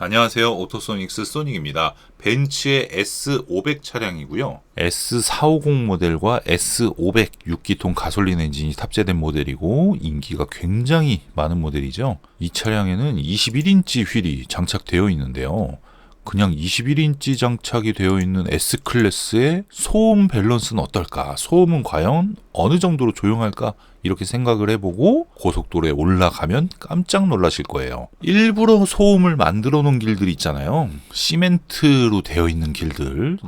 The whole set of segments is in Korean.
안녕하세요. 오토소닉스 소닉입니다. 벤츠의 S500 차량이고요. S450 모델과 S500 6기통 가솔린 엔진이 탑재된 모델이고 인기가 굉장히 많은 모델이죠. 이 차량에는 21인치 휠이 장착되어 있는데요. 그냥 21인치 장착이 되어 있는 S클래스의 소음 밸런스는 어떨까? 소음은 과연 어느 정도로 조용할까? 이렇게 생각을 해보고 고속도로에 올라가면 깜짝 놀라실 거예요. 일부러 소음을 만들어 놓은 길들 있잖아요. 시멘트로 되어 있는 길들.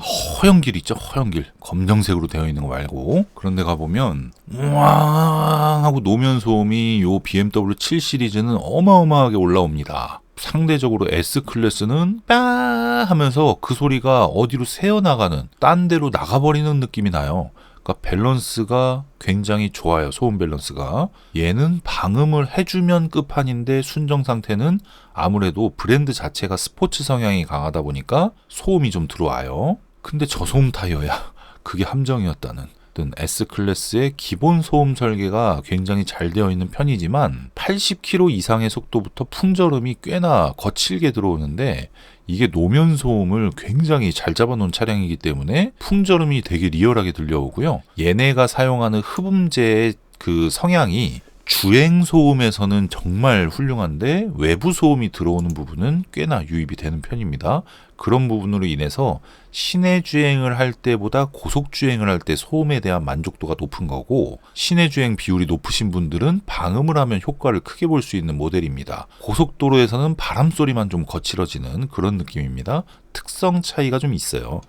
허연 길 있죠? 허연 길. 검정색으로 되어 있는 거 말고. 그런데 가보면, 우왕 하고 노면 소음이 요 BMW 7 시리즈는 어마어마하게 올라옵니다. 상대적으로 S 클래스는 빠 하면서 그 소리가 어디로 새어나가는 딴 데로 나가버리는 느낌이 나요. 그러니까 밸런스가 굉장히 좋아요. 소음 밸런스가. 얘는 방음을 해주면 끝판인데 순정 상태는 아무래도 브랜드 자체가 스포츠 성향이 강하다 보니까 소음이 좀 들어와요. 근데 저소음 타이어야. 그게 함정이었다는. 든 S 클래스의 기본 소음 설계가 굉장히 잘 되어 있는 편이지만 80km 이상의 속도부터 풍절음이 꽤나 거칠게 들어오는데 이게 노면 소음을 굉장히 잘 잡아놓은 차량이기 때문에 풍절음이 되게 리얼하게 들려오고요. 얘네가 사용하는 흡음재의 그 성향이 주행 소음에서는 정말 훌륭한데 외부 소음이 들어오는 부분은 꽤나 유입이 되는 편입니다. 그런 부분으로 인해서 시내 주행을 할 때보다 고속 주행을 할 때 소음에 대한 만족도가 높은 거고 시내 주행 비율이 높으신 분들은 방음을 하면 효과를 크게 볼 수 있는 모델입니다. 고속도로에서는 바람 소리만 좀 거칠어지는 그런 느낌입니다. 특성 차이가 좀 있어요.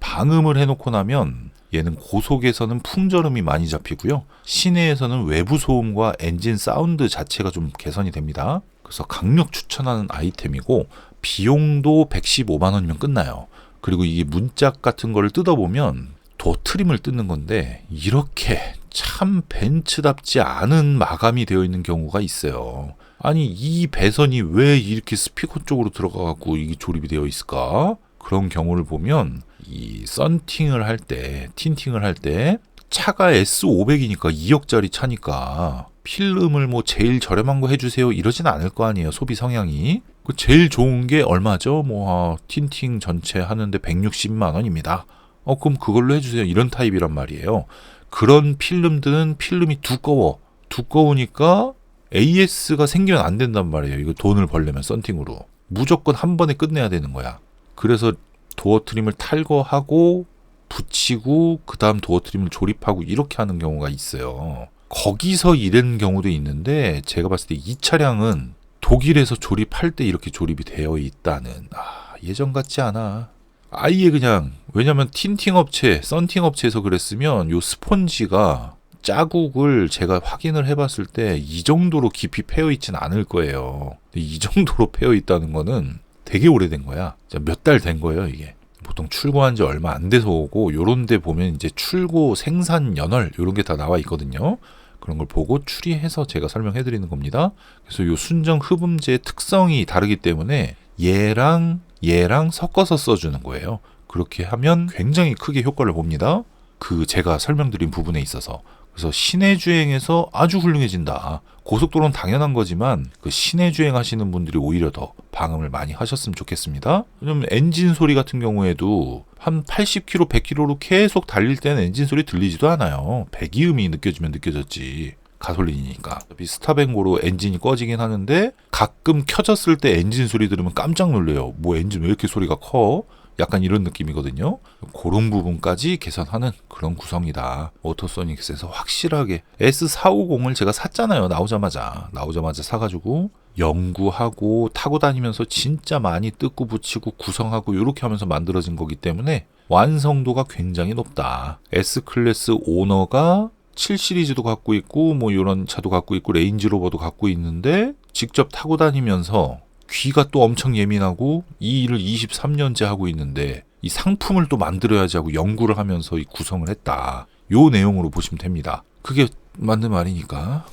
방음을 해놓고 나면 얘는 고속에서는 풍절음이 많이 잡히고요. 시내에서는 외부 소음과 엔진 사운드 자체가 좀 개선이 됩니다. 그래서 강력 추천하는 아이템이고 비용도 115만 원이면 끝나요. 그리고 이게 문짝 같은 거를 뜯어보면 도 트림을 뜯는 건데 이렇게 참 벤츠답지 않은 마감이 되어 있는 경우가 있어요. 아니 이 배선이 왜 이렇게 스피커 쪽으로 들어가 갖고 이게 조립이 되어 있을까? 그런 경우를 보면 이 썬팅을 할 때, 틴팅을 할 때 차가 S500이니까 2억짜리 차니까 필름을 뭐 제일 저렴한 거 해주세요 이러진 않을 거 아니에요 소비 성향이. 그 제일 좋은 게 얼마죠? 뭐 아, 틴팅 전체 하는데 160만 원입니다. 어 그럼 그걸로 해주세요. 이런 타입이란 말이에요. 그런 필름들은 필름이 두꺼워. 두꺼우니까 AS가 생기면 안 된단 말이에요. 이거 돈을 벌려면 썬팅으로. 무조건 한 번에 끝내야 되는 거야 그래서 도어 트림을 탈거하고 붙이고 그 다음 도어 트림을 조립하고 이렇게 하는 경우가 있어요. 거기서 이런 경우도 있는데 제가 봤을 때 이 차량은 독일에서 조립할 때 이렇게 조립이 되어 있다는 아, 예전 같지 않아. 아예 그냥 왜냐면 틴팅 업체, 썬팅 업체에서 그랬으면 요 스펀지가 자국을 제가 확인을 해봤을 때 이 정도로 깊이 패여 있진 않을 거예요. 이 정도로 패여 있다는 거는 되게 오래된 거야. 몇 달 된 거예요, 이게. 보통 출고한 지 얼마 안 돼서 오고 요런 데 보면 이제 출고 생산 연월 요런 게 다 나와 있거든요. 그런 걸 보고 추리해서 제가 설명해 드리는 겁니다. 그래서 요 순정 흡음재의 특성이 다르기 때문에 얘랑 얘랑 섞어서 써 주는 거예요. 그렇게 하면 굉장히 크게 효과를 봅니다. 그 제가 설명드린 부분에 있어서 그래서 시내 주행에서 아주 훌륭해진다. 고속도로는 당연한 거지만 그 시내 주행 하시는 분들이 오히려 더 방음을 많이 하셨으면 좋겠습니다. 왜냐면 엔진 소리 같은 경우에도 한 80km, 100km로 계속 달릴 때는 엔진 소리 들리지도 않아요. 배기음이 느껴지면 느껴졌지. 가솔린이니까. 스타뱅고로 엔진이 꺼지긴 하는데 가끔 켜졌을 때 엔진 소리 들으면 깜짝 놀래요. 뭐 엔진 왜 이렇게 소리가 커? 약간 이런 느낌이거든요. 그런 부분까지 개선하는 그런 구성이다. 오토소닉스에서 확실하게 S450을 제가 샀잖아요. 나오자마자. 나오자마자 사가지고 연구하고 타고 다니면서 진짜 많이 뜯고 붙이고 구성하고 이렇게 하면서 만들어진 거기 때문에 완성도가 굉장히 높다. S클래스 오너가 7 시리즈도 갖고 있고 뭐 이런 차도 갖고 있고 레인지로버도 갖고 있는데 직접 타고 다니면서 귀가 또 엄청 예민하고 이 일을 23년째 하고 있는데 이 상품을 또 만들어야지 하고 연구를 하면서 이 구성을 했다. 요 내용으로 보시면 됩니다. 그게 맞는 말이니까.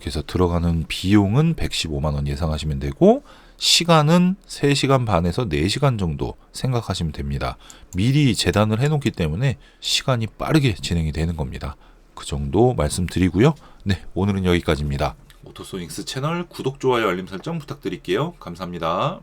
그래서 들어가는 비용은 115만 원 예상하시면 되고 시간은 3시간 반에서 4시간 정도 생각하시면 됩니다. 미리 재단을 해 놓기 때문에 시간이 빠르게 진행이 되는 겁니다. 그 정도 말씀드리고요. 네, 오늘은 여기까지입니다. 오토소닉스 채널 구독, 좋아요, 알림 설정 부탁드릴게요. 감사합니다.